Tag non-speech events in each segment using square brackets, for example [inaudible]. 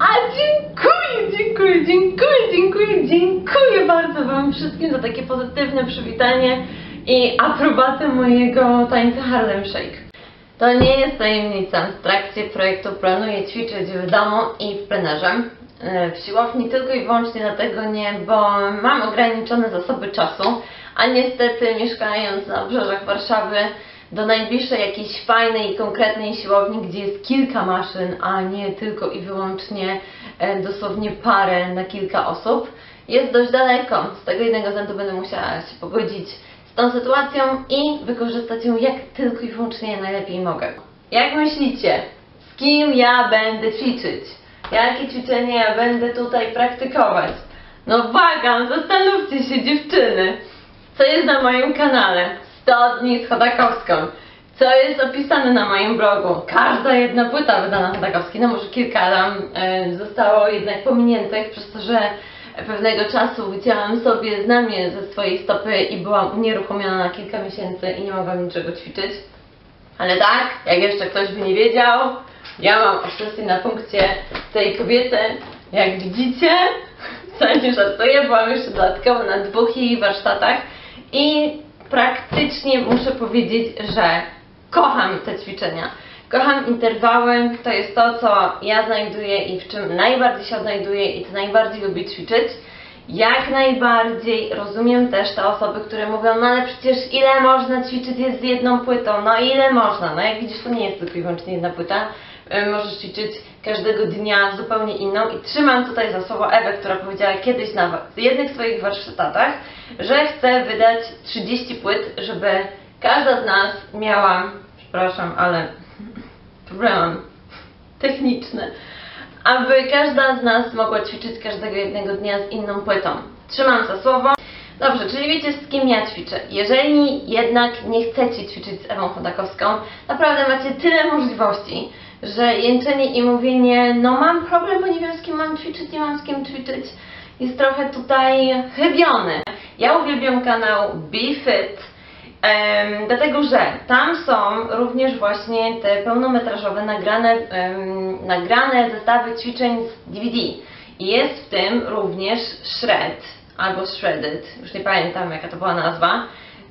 A dziękuję, dziękuję, dziękuję, dziękuję, dziękuję bardzo Wam wszystkim za takie pozytywne przywitanie i aprobatę mojego tańca Harlem Shake. To nie jest tajemnica. W trakcie projektu planuję ćwiczyć w domu i w plenerze. E, W siłowni tylko i wyłącznie dlatego nie, bo mam ograniczone zasoby czasu, a niestety mieszkając na obrzeżach Warszawy do najbliższej jakiejś fajnej i konkretnej siłowni, gdzie jest kilka maszyn, a nie tylko i wyłącznie e, dosłownie parę na kilka osób, jest dość daleko. Z tego jednego względu będę musiała się pogodzić z tą sytuacją i wykorzystać ją jak tylko i wyłącznie najlepiej mogę. Jak myślicie, z kim ja będę ćwiczyć? Jakie ćwiczenie ja będę tutaj praktykować? No błagam, zastanówcie się dziewczyny, co jest na moim kanale 100 dni z Chodakowską. Co jest opisane na moim blogu? Każda jedna płyta wydana Chodakowskiej, no może kilka tam e, zostało jednak pominiętych przez to, że pewnego czasu wycięłam sobie znamię ze swojej stopy i byłam unieruchomiona na kilka miesięcy i nie mogłam niczego ćwiczyć. Ale tak, jak jeszcze ktoś by nie wiedział, ja mam obsesję na punkcie tej kobiety. Jak widzicie, [laughs] wcale nie żartuję, byłam jeszcze dodatkowo na dwóch jej warsztatach i praktycznie muszę powiedzieć, że kocham te ćwiczenia. Kocham interwały, to jest to, co ja znajduję i w czym najbardziej się odnajduję i co najbardziej lubię ćwiczyć. Jak najbardziej rozumiem też te osoby, które mówią, no ale przecież ile można ćwiczyć jest z jedną płytą, no ile można, no jak widzisz to nie jest tylko i wyłącznie jedna płyta, możesz ćwiczyć każdego dnia zupełnie inną i trzymam tutaj za słowo Ewę, która powiedziała kiedyś na jednych swoich warsztatach, że chce wydać 30 płyt, żeby każda z nas miała, przepraszam, ale [laughs] problem mam techniczny, aby każda z nas mogła ćwiczyć każdego jednego dnia z inną płytą. Trzymam za słowo. Dobrze, czyli wiecie z kim ja ćwiczę. Jeżeli jednak nie chcecie ćwiczyć z Ewą Chodakowską, naprawdę macie tyle możliwości, że jęczenie i mówienie, no mam problem, bo nie wiem z kim mam ćwiczyć, nie mam z kim ćwiczyć, jest trochę tutaj chybione. Ja uwielbiam kanał BeFit, Em, dlatego, że tam są również właśnie te pełnometrażowe nagrane, em, nagrane zestawy ćwiczeń z DVD. I jest w tym również Shred, albo Shredded, już nie pamiętam jaka to była nazwa,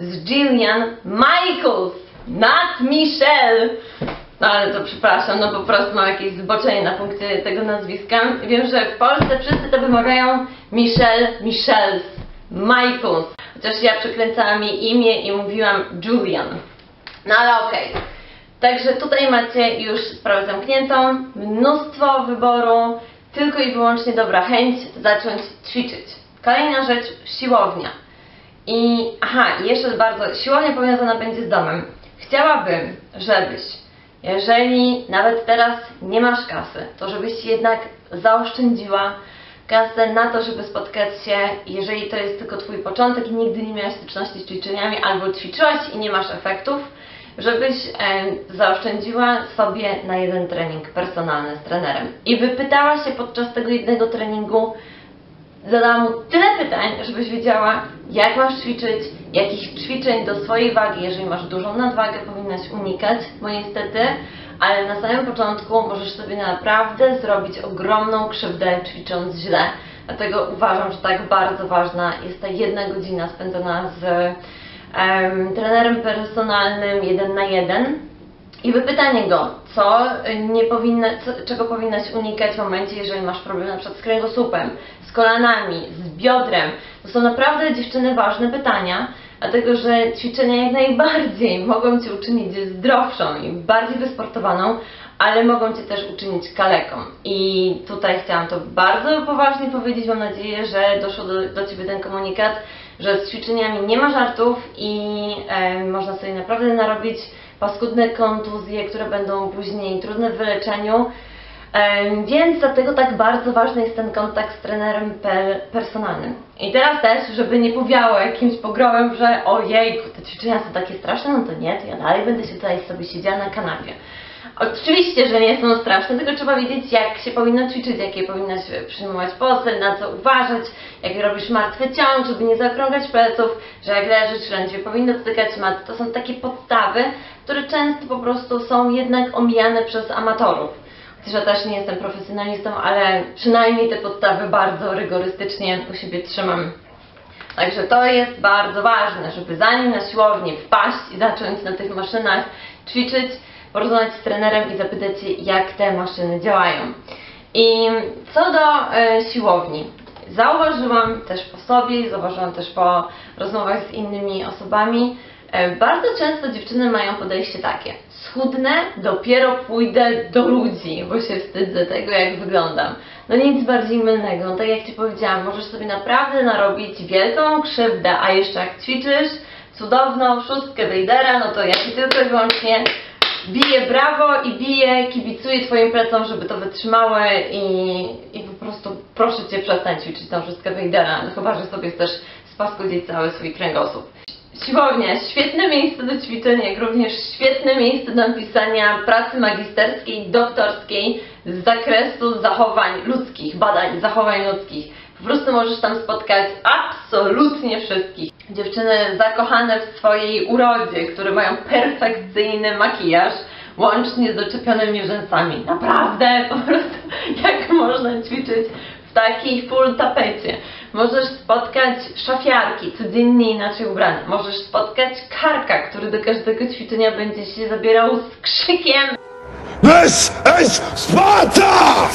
z Gillian Michaels, not Michelle. No ale to przepraszam, no po prostu mam jakieś zboczenie na punkcie tego nazwiska. Wiem, że w Polsce wszyscy to wymagają Michelle, Michelles, Michaels. Chociaż ja przekręcałam jej imię i mówiłam Julian. No ale okej. Także tutaj macie już sprawę zamkniętą, mnóstwo wyboru, tylko i wyłącznie dobra chęć zacząć ćwiczyć. Kolejna rzecz, siłownia. I aha, jeszcze bardzo, siłownia powiązana będzie z domem. Chciałabym, żebyś, jeżeli nawet teraz nie masz kasy, to żebyś jednak zaoszczędziła kasę na to, żeby spotkać się, jeżeli to jest tylko Twój początek i nigdy nie miałaś styczności z ćwiczeniami, albo ćwiczyłaś i nie masz efektów, żebyś zaoszczędziła sobie na jeden trening personalny z trenerem. I wypytała się podczas tego jednego treningu, zadałam mu tyle pytań, żebyś wiedziała, jak masz ćwiczyć, jakich ćwiczeń do swojej wagi, jeżeli masz dużą nadwagę, powinnaś unikać, bo niestety, ale na samym początku możesz sobie naprawdę zrobić ogromną krzywdę ćwicząc źle. Dlatego uważam, że tak bardzo ważna jest ta jedna godzina spędzona z em, trenerem personalnym jeden na jeden. I wypytanie go, co nie powinna, co, czego powinnaś unikać w momencie, jeżeli masz problem na przykład z kręgosłupem, z kolanami, z biodrem. To są naprawdę dziewczyny ważne pytania, dlatego że ćwiczenia jak najbardziej [laughs] mogą Cię uczynić zdrowszą i bardziej wysportowaną, ale mogą Cię też uczynić kaleką. I tutaj chciałam to bardzo poważnie powiedzieć, mam nadzieję, że doszło do, do Ciebie ten komunikat, że z ćwiczeniami nie ma żartów i e, można sobie naprawdę narobić paskudne kontuzje, które będą później trudne w wyleczeniu. Więc dlatego tak bardzo ważny jest ten kontakt z trenerem per, personalnym. I teraz też, żeby nie powiało jakimś pogromem, że ojej, te ćwiczenia są takie straszne, no to nie, to ja dalej będę się tutaj sobie siedziała na kanapie. Oczywiście, że nie są straszne, tylko trzeba wiedzieć, jak się powinno ćwiczyć, jakie powinnaś przyjmować pozy, na co uważać, jak robisz martwy ciąg, żeby nie zaokrągać pleców, że jak leżysz, ręce powinno dotykać mat. To są takie podstawy, które często po prostu są jednak omijane przez amatorów. że też nie jestem profesjonalistą, ale przynajmniej te podstawy bardzo rygorystycznie u siebie trzymam. Także to jest bardzo ważne, żeby zanim na siłownię wpaść i zacząć na tych maszynach ćwiczyć, porozmawiać z trenerem i zapytać się, jak te maszyny działają. I co do e, siłowni, zauważyłam też po sobie, zauważyłam też po rozmowach z innymi osobami, e, bardzo często dziewczyny mają podejście takie: schudnę, dopiero pójdę do ludzi, bo się wstydzę tego, jak wyglądam. No nic bardziej mylnego. No, tak jak Ci powiedziałam, możesz sobie naprawdę narobić wielką krzywdę, a jeszcze jak ćwiczysz cudowną szóstkę Wejdera, no to ja tylko i wyłącznie biję brawo i biję, kibicuję Twoim plecom, żeby to wytrzymały i, i po prostu proszę Cię przestań ćwiczyć tą szóstkę Wejdera, no chyba, że sobie chcesz spaskudzić cały swój kręgosłup. Siłownia, świetne miejsce do ćwiczenia, jak również świetne miejsce do napisania pracy magisterskiej, doktorskiej z zakresu zachowań ludzkich, badań zachowań ludzkich. Po prostu możesz tam spotkać absolutnie wszystkich. Dziewczyny zakochane w swojej urodzie, które mają perfekcyjny makijaż, łącznie z doczepionymi rzęsami. Naprawdę, po prostu, [laughs] jak można ćwiczyć w takiej full tapecie. Możesz spotkać szafiarki, codziennie inaczej ubrane. Możesz spotkać karka, który do każdego ćwiczenia będzie się zabierał z krzykiem This is Sparta!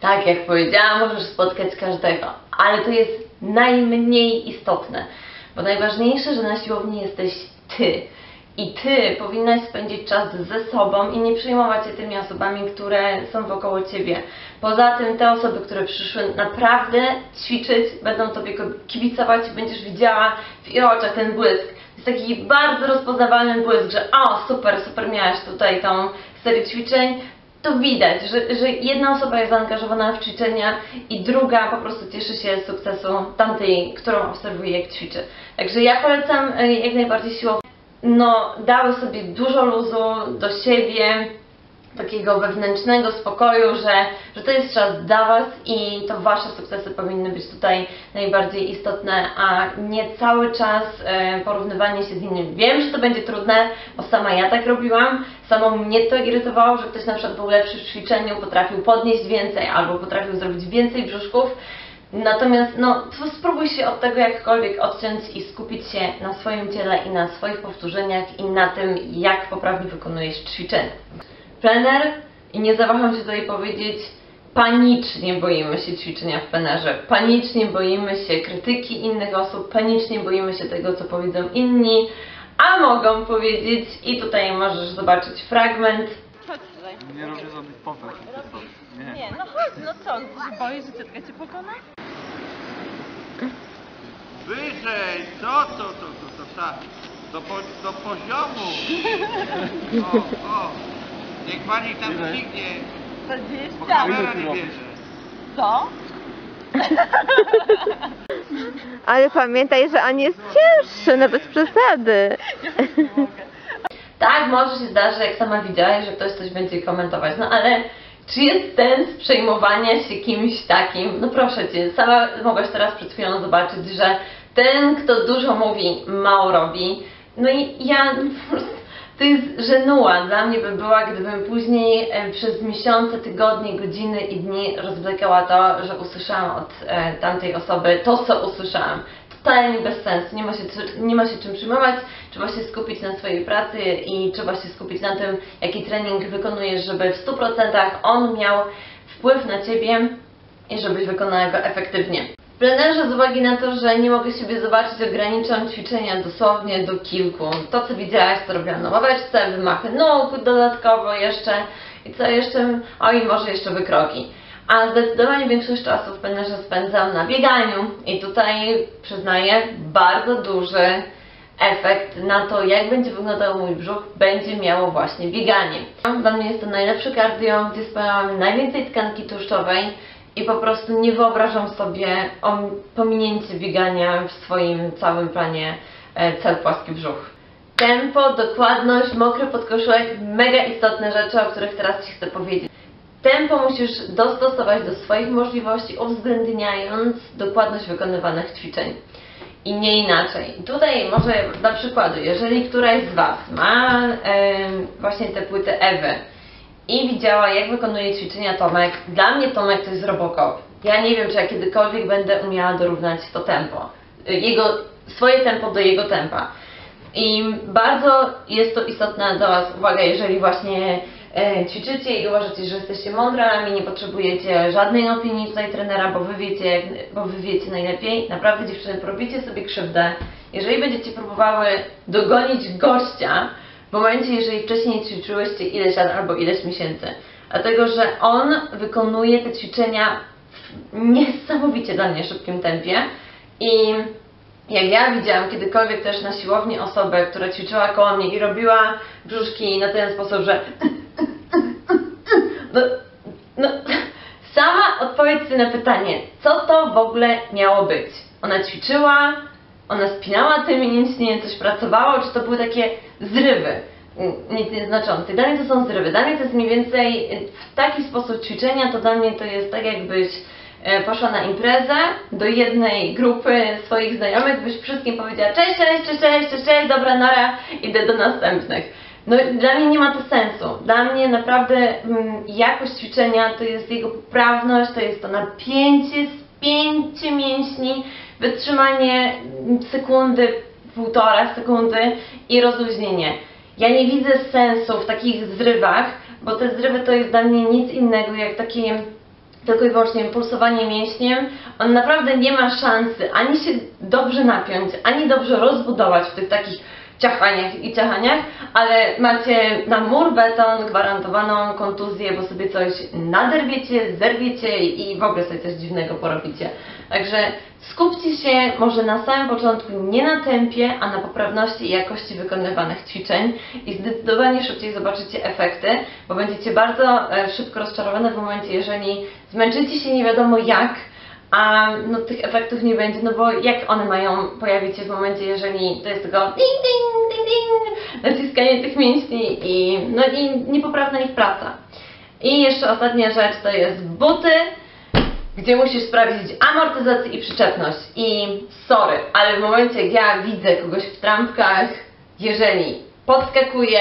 Tak, jak powiedziałam, możesz spotkać każdego, ale to jest najmniej istotne, bo najważniejsze, że na siłowni jesteś ty. I ty powinnaś spędzić czas ze sobą i nie przejmować się tymi osobami, które są wokoło ciebie. Poza tym te osoby, które przyszły naprawdę ćwiczyć, będą tobie kibicować będziesz widziała w ich oczach ten błysk. Jest taki bardzo rozpoznawalny błysk, że o super, super miałaś tutaj tą serię ćwiczeń, to widać, że, że jedna osoba jest zaangażowana w ćwiczenia i druga po prostu cieszy się z sukcesu tamtej, którą obserwuje jak ćwiczy. Także ja polecam e, jak najbardziej siłownię. No, dały sobie dużo luzu do siebie, takiego wewnętrznego spokoju, że, że to jest czas dla Was i to Wasze sukcesy powinny być tutaj najbardziej istotne, a nie cały czas e, porównywanie się z innymi. Wiem, że to będzie trudne, bo sama ja tak robiłam, samo mnie to irytowało, że ktoś na przykład był lepszy w ćwiczeniu, potrafił podnieść więcej albo potrafił zrobić więcej brzuszków. Natomiast no, spróbuj się od tego jakkolwiek odciąć i skupić się na swoim ciele i na swoich powtórzeniach i na tym, jak poprawnie wykonujesz ćwiczenia. Plener, i nie zawaham się tutaj powiedzieć, panicznie boimy się ćwiczenia w plenerze, panicznie boimy się krytyki innych osób, panicznie boimy się tego, co powiedzą inni, a mogą powiedzieć, i tutaj możesz zobaczyć fragment. Chodź tutaj. Nie robię żadnych pompek. Nie. Nie, no chodź, no co, ty się boisz, że ciotka cię pokona? Wyżej! Co to, to, to, to, trzeba do, do poziomu! [laughs] O, o! Niech pani tam dźwignie, bo 20. kamera nie bierze. Co? [laughs] Ale pamiętaj, że on jest cięższy, no bez przesady. [laughs] tak, może się zdarzy, jak sama widziałaś, że ktoś coś będzie komentować, no ale czy jest sens przejmowania się kimś takim? No proszę Cię, sama mogłaś teraz przed chwilą zobaczyć, że ten, kto dużo mówi, mało robi. No i ja po prostu to jest żenuła. Dla mnie by była, gdybym później e, przez miesiące, tygodnie, godziny i dni rozwlekała to, że usłyszałam od e, tamtej osoby to, co usłyszałam. Totalnie bez sensu. Nie ma, się, nie ma się czym przyjmować. Trzeba się skupić na swojej pracy i trzeba się skupić na tym, jaki trening wykonujesz, żeby w 100% on miał wpływ na Ciebie i żebyś wykonała go efektywnie. W plenerze z uwagi na to, że nie mogę siebie zobaczyć, ograniczam ćwiczenia dosłownie do kilku. To co widziałaś, to robiłam na ławeczce, wymachy nóg dodatkowo jeszcze i co jeszcze, o i może jeszcze wykroki. A zdecydowanie większość czasu w plenerze spędzam na bieganiu i tutaj przyznaję bardzo duży efekt na to, jak będzie wyglądał mój brzuch, będzie miało właśnie bieganie. Dla mnie jest to najlepsze cardio, gdzie spalałam najwięcej tkanki tłuszczowej i po prostu nie wyobrażam sobie om- pominięcie biegania w swoim całym planie e, cel płaski brzuch. Tempo, dokładność, mokry podkoszulek, mega istotne rzeczy, o których teraz Ci chcę powiedzieć. Tempo musisz dostosować do swoich możliwości, uwzględniając dokładność wykonywanych ćwiczeń. I nie inaczej. Tutaj może na przykładu, jeżeli któraś z Was ma właśnie tę płytę Ewy i widziała, jak wykonuje ćwiczenia Tomek. Dla mnie Tomek to jest Robocop. Ja nie wiem, czy ja kiedykolwiek będę umiała dorównać to tempo. Jego, swoje tempo do jego tempa. I bardzo jest to istotna dla Was uwaga, jeżeli właśnie e, ćwiczycie i uważacie, że jesteście mądralami, nie potrzebujecie żadnej opinii tutaj trenera, bo wy wiecie, bo wy wiecie najlepiej. Naprawdę dziewczyny, porobicie sobie krzywdę. Jeżeli będziecie próbowały dogonić gościa w momencie, jeżeli wcześniej ćwiczyłyście ileś lat albo ileś miesięcy. Dlatego, że on wykonuje te ćwiczenia w niesamowicie dla mnie szybkim tempie i jak ja widziałam kiedykolwiek też na siłowni osobę, która ćwiczyła koło mnie i robiła brzuszki na ten sposób, że no, no, sama odpowiedź sobie na pytanie, co to w ogóle miało być? Ona ćwiczyła, ona spinała te mięśnie, coś pracowało, czy to były takie zrywy? mm, Nic nieznaczące. Dla mnie to są zrywy. Dla mnie to jest mniej więcej y, w taki sposób ćwiczenia, to dla mnie to jest tak jakbyś e, poszła na imprezę do jednej grupy swoich znajomych, byś wszystkim powiedziała cześć, cześć, cześć, cześć, cześć, cześć, dobra, nara, idę do następnych. No dla mnie nie ma to sensu. Dla mnie naprawdę mm, jakość ćwiczenia to jest jego poprawność, to jest to napięcie, spięcie mięśni, wytrzymanie mm, sekundy, półtora sekundy i rozluźnienie. Ja nie widzę sensu w takich zrywach, bo te zrywy to jest dla mnie nic innego jak takie tylko i wyłącznie pulsowanie mięśniem, on naprawdę nie ma szansy ani się dobrze napiąć, ani dobrze rozbudować w tych takich ciachaniach i ciachaniach, ale macie na mur beton gwarantowaną kontuzję, bo sobie coś naderwiecie, zerwiecie i w ogóle sobie coś dziwnego porobicie. Także skupcie się może na samym początku nie na tempie, a na poprawności i jakości wykonywanych ćwiczeń i zdecydowanie szybciej zobaczycie efekty, bo będziecie bardzo e, szybko rozczarowane w momencie, jeżeli zmęczycie się nie wiadomo jak, a no, tych efektów nie będzie, no bo jak one mają pojawić się w momencie, jeżeli to jest tylko ding, ding, ding, ding, naciskanie tych mięśni i, no, i niepoprawna ich praca. I jeszcze ostatnia rzecz to jest buty, gdzie musisz sprawdzić amortyzację i przyczepność. I sorry, ale w momencie jak ja widzę kogoś w trampkach, jeżeli podskakuje,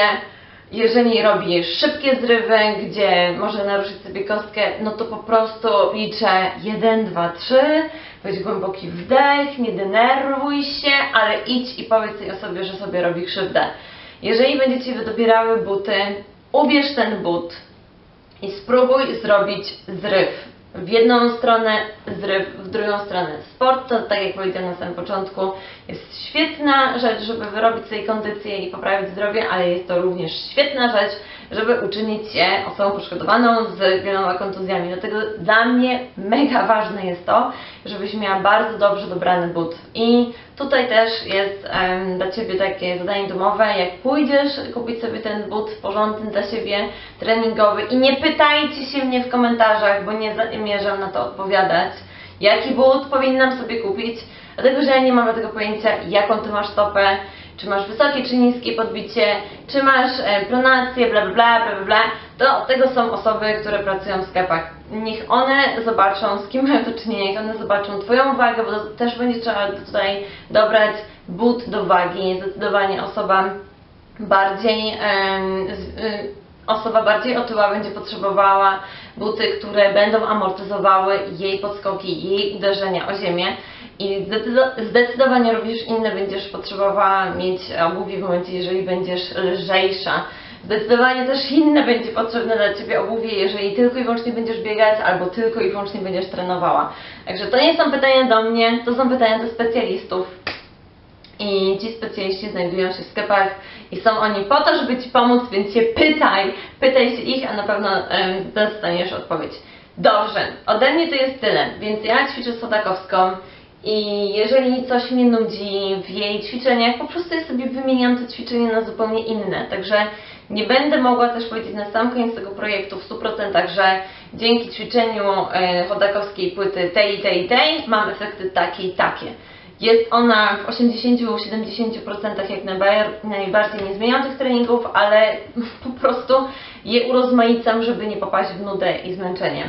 jeżeli robi szybkie zrywy, gdzie może naruszyć sobie kostkę, no to po prostu liczę 1, 2, 3, weź głęboki wdech, nie denerwuj się, ale idź i powiedz tej osobie, że sobie robi krzywdę. Jeżeli będziecie wydobierały buty, ubierz ten but i spróbuj zrobić zryw. W jedną stronę zryw, w drugą stronę sport. To tak jak powiedziałam na samym początku, jest świetna rzecz, żeby wyrobić sobie kondycję i poprawić zdrowie, ale jest to również świetna rzecz, żeby uczynić się osobą poszkodowaną z wieloma kontuzjami. Dlatego dla mnie mega ważne jest to, żebyś miała bardzo dobrze dobrany but. I tutaj też jest em, dla Ciebie takie zadanie domowe, jak pójdziesz kupić sobie ten but porządny dla siebie, treningowy i nie pytajcie się mnie w komentarzach, bo nie zamierzam na to odpowiadać, jaki but powinnam sobie kupić, dlatego że ja nie mam tego pojęcia, jaką Ty masz stopę, czy masz wysokie czy niskie podbicie, czy masz e, pronację, bla bla bla, bla bla to tego są osoby, które pracują w sklepach. Niech one zobaczą, z kim mają do czynienia, niech one zobaczą Twoją wagę, bo też będzie trzeba tutaj dobrać but do wagi. Zdecydowanie osoba bardziej y, osoba bardziej otyła będzie potrzebowała buty, które będą amortyzowały jej podskoki, jej uderzenia o ziemię i zdecydo- zdecydowanie również inne będziesz potrzebowała mieć obuwie w momencie, jeżeli będziesz lżejsza. Zdecydowanie też inne będzie potrzebne dla Ciebie obuwie, jeżeli tylko i wyłącznie będziesz biegać albo tylko i wyłącznie będziesz trenowała. Także to nie są pytania do mnie, to są pytania do specjalistów. I ci specjaliści znajdują się w sklepach i są oni po to, żeby Ci pomóc, więc się pytaj, pytaj się ich, a na pewno dostaniesz odpowiedź. Dobrze, ode mnie to jest tyle, więc ja ćwiczę Sodakowską i jeżeli coś mnie nudzi w jej ćwiczeniach, po prostu ja sobie wymieniam te ćwiczenia na zupełnie inne, także nie będę mogła też powiedzieć na sam koniec tego projektu w 100%, że dzięki ćwiczeniu e, chodakowskiej płyty tej tej tej mam efekty takie i takie. Jest ona w 80-70% jak najbar- najbardziej nie zmieniam tych treningów, ale [laughs] po prostu je urozmaicam, żeby nie popaść w nudę i zmęczenie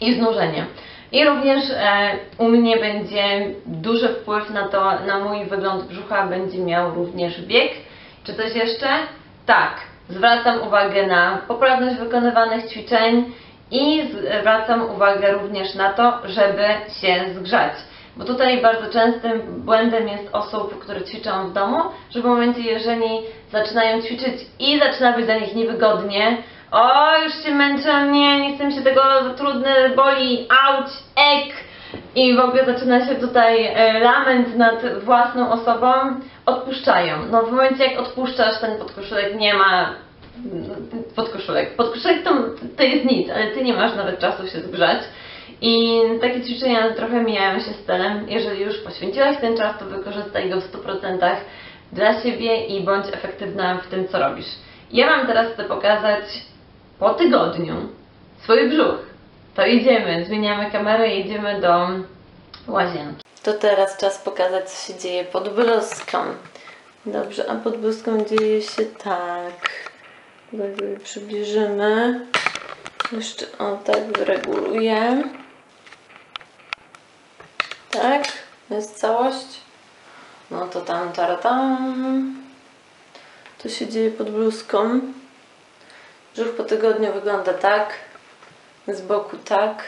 i znużenie. I również e, u mnie będzie duży wpływ na to, na mój wygląd brzucha będzie miał również bieg. Czy coś jeszcze? Tak, zwracam uwagę na poprawność wykonywanych ćwiczeń i zwracam uwagę również na to, żeby się zgrzać. Bo tutaj bardzo częstym błędem jest osób, które ćwiczą w domu, że w momencie, jeżeli zaczynają ćwiczyć i zaczyna być dla nich niewygodnie, o, już się męczę, nie, nie chcę się tego, za trudne, boli, auć, ek, i w ogóle zaczyna się tutaj e, lament nad własną osobą, odpuszczają. No w momencie jak odpuszczasz, ten podkoszulek nie ma podkoszulek. Podkoszulek to, to jest nic, ale ty nie masz nawet czasu się zgrzać. I takie ćwiczenia trochę mijają się z celem. Jeżeli już poświęciłaś ten czas, to wykorzystaj go w 100% dla siebie i bądź efektywna w tym, co robisz. Ja Wam teraz chcę pokazać po tygodniu swój brzuch. To idziemy, zmieniamy kamerę i idziemy do łazienki. To teraz czas pokazać, co się dzieje pod bluzką. Dobrze, a pod bluzką dzieje się tak. Przybliżymy. Jeszcze o tak wyreguluję. Tak, jest całość. No to tam, taratam. To się dzieje pod bluzką. Brzuch po tygodniu wygląda tak. Z boku tak.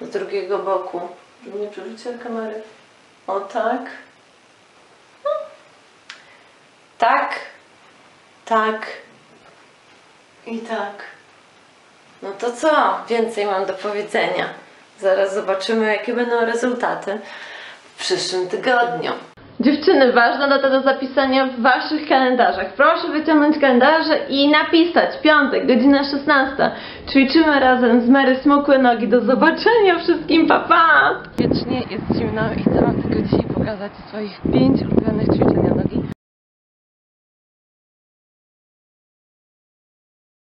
Z drugiego boku. Żeby nie przerzuciła kamery. O tak. No. Tak. Tak. I tak. No to co? Więcej mam do powiedzenia. Zaraz zobaczymy, jakie będą rezultaty w przyszłym tygodniu. Dziewczyny, ważna data do zapisania w Waszych kalendarzach. Proszę wyciągnąć kalendarze i napisać piątek, godzina 16. Ćwiczymy razem z Mary Smukłe Nogi. Do zobaczenia wszystkim, pa pa! Wiecznie jest zimno i chcę Wam tylko dzisiaj pokazać swoich pięć ulubionych ćwiczeń na nogi.